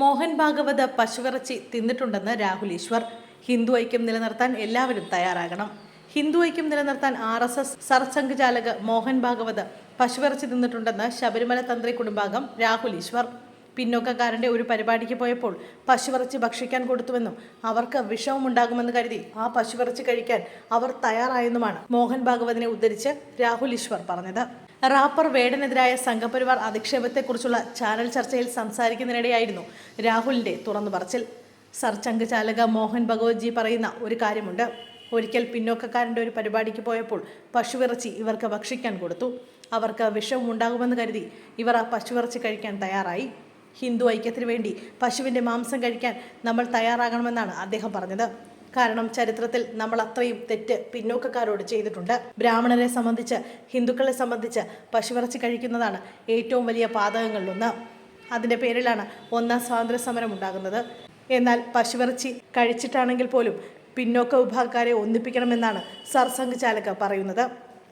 മോഹൻ ഭാഗവത് പശുവിറച്ചി തിന്നിട്ടുണ്ടെന്ന് രാഹുൽ ഈശ്വർ ഹിന്ദു ഐക്യം നിലനിർത്താൻ എല്ലാവരും തയ്യാറാകണം. ഹിന്ദു ഐക്യം നിലനിർത്താൻ R S S Sarsanghchalak Mohan Bhagwat പശുവിറച്ചി തിന്നിട്ടുണ്ടെന്ന് ശബരിമല തന്ത്രി കുടുംബാംഗം രാഹുൽ ഈശ്വർ പിന്നോക്കക്കാരന്റെ ഒരു പരിപാടിക്ക് പോയപ്പോൾ പശുവിറച്ചി ഭക്ഷിക്കാൻ കൊടുത്തുവെന്നും അവർക്ക് വിഷമമുണ്ടാകുമെന്ന് കരുതി ആ പശുവിറച്ചി കഴിക്കാൻ അവർ തയ്യാറായെന്നുമാണ് മോഹൻ ഭാഗവതിനെ ഉദ്ധരിച്ച് രാഹുൽ ഈശ്വർ പറഞ്ഞത്. റാപ്പർ വേടനെതിരായ സംഘപരിവാർ അധിക്ഷേപത്തെക്കുറിച്ചുള്ള ചാനൽ ചർച്ചയിൽ സംസാരിക്കുന്നതിനിടെയായിരുന്നു രാഹുലിന്റെ തുറന്നു പറച്ചിൽ. സർ ചാലക മോഹൻ ഭഗവത്ജി പറയുന്ന ഒരു കാര്യമുണ്ട്. ഒരിക്കൽ പിന്നോക്കക്കാരന്റെ ഒരു പരിപാടിക്ക് പോയപ്പോൾ പശുവിറച്ചി ഇവർക്ക് ഭക്ഷിക്കാൻ കൊടുത്തു. അവർക്ക് വിഷവും ഉണ്ടാകുമെന്ന് കരുതി ഇവർ ആ പശുവിറച്ചി കഴിക്കാൻ തയ്യാറായി. ഹിന്ദു ഐക്യത്തിന് വേണ്ടി പശുവിന്റെ മാംസം കഴിക്കാൻ നമ്മൾ തയ്യാറാകണമെന്നാണ് അദ്ദേഹം പറഞ്ഞത്. കാരണം ചരിത്രത്തിൽ നമ്മൾ അത്രയും തെറ്റ് പിന്നോക്കക്കാരോട് ചെയ്തിട്ടുണ്ട്. ബ്രാഹ്മണരെ സംബന്ധിച്ച് ഹിന്ദുക്കളെ സംബന്ധിച്ച് പശുവിറച്ചി കഴിക്കുന്നതാണ് ഏറ്റവും വലിയ പാതകങ്ങളിലൊന്ന്. അതിന്റെ പേരിലാണ് ഒന്നാം സ്വാതന്ത്ര്യ സമരം ഉണ്ടാകുന്നത്. എന്നാൽ പശുവിറച്ചി കഴിച്ചിട്ടാണെങ്കിൽ പോലും പിന്നോക്ക വിഭാഗക്കാരെ ഒന്നിപ്പിക്കണമെന്നാണ് സർസംഘ് ചാലക പറയുന്നത്.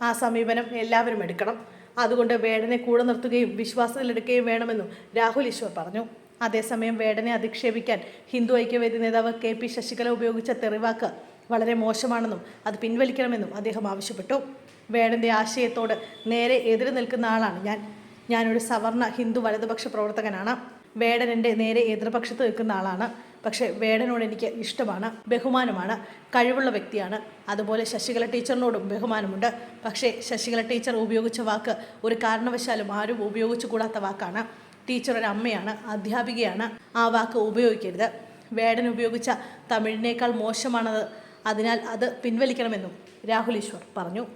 ആ സമീപനം എല്ലാവരും എടുക്കണം. അതുകൊണ്ട് വേടനെ കൂടെ നിർത്തുകയും വിശ്വാസത്തിലെടുക്കുകയും വേണമെന്നും രാഹുൽ ഈശ്വർ പറഞ്ഞു. അതേസമയം വേടനെ അധിക്ഷേപിക്കാൻ ഹിന്ദു ഐക്യവേദി നേതാവ് കെ പി ശശികല ഉപയോഗിച്ച തെറിവാക്ക് വളരെ മോശമാണെന്നും അത് പിൻവലിക്കണമെന്നും അദ്ദേഹം ആവശ്യപ്പെട്ടു. വേടന്റെ ആശയത്തോട് നേരെ എതിര് നിൽക്കുന്ന ആളാണ് ഞാൻ. ഞാനൊരു സവർണ ഹിന്ദു വലതുപക്ഷ പ്രവർത്തകനാണ്. വേടൻ എന്റെ നേരെ എതിർപക്ഷത്ത് നിൽക്കുന്ന ആളാണ്. പക്ഷേ വേടനോട് എനിക്ക് ഇഷ്ടമാണ് ബഹുമാനമാണ് കഴിവുള്ള വ്യക്തിയാണ്. അതുപോലെ ശശികല ടീച്ചറിനോടും ബഹുമാനമുണ്ട്. പക്ഷേ ശശികല ടീച്ചർ ഉപയോഗിച്ച വാക്ക് ഒരു കാരണവശാലും ആരും ഉപയോഗിച്ചു കൂടാത്ത വാക്കാണ്. ടീച്ചർ ഒരു അമ്മയാണ് അധ്യാപികയാണ്. ആ വാക്ക് ഉപയോഗിക്കരുത്. വേടൻ ഉപയോഗിച്ച തമിഴിനേക്കാൾ മോശമാണത്. അതിനാൽ അത് പിൻവലിക്കണമെന്നും രാഹുൽ ഈശ്വർ പറഞ്ഞു.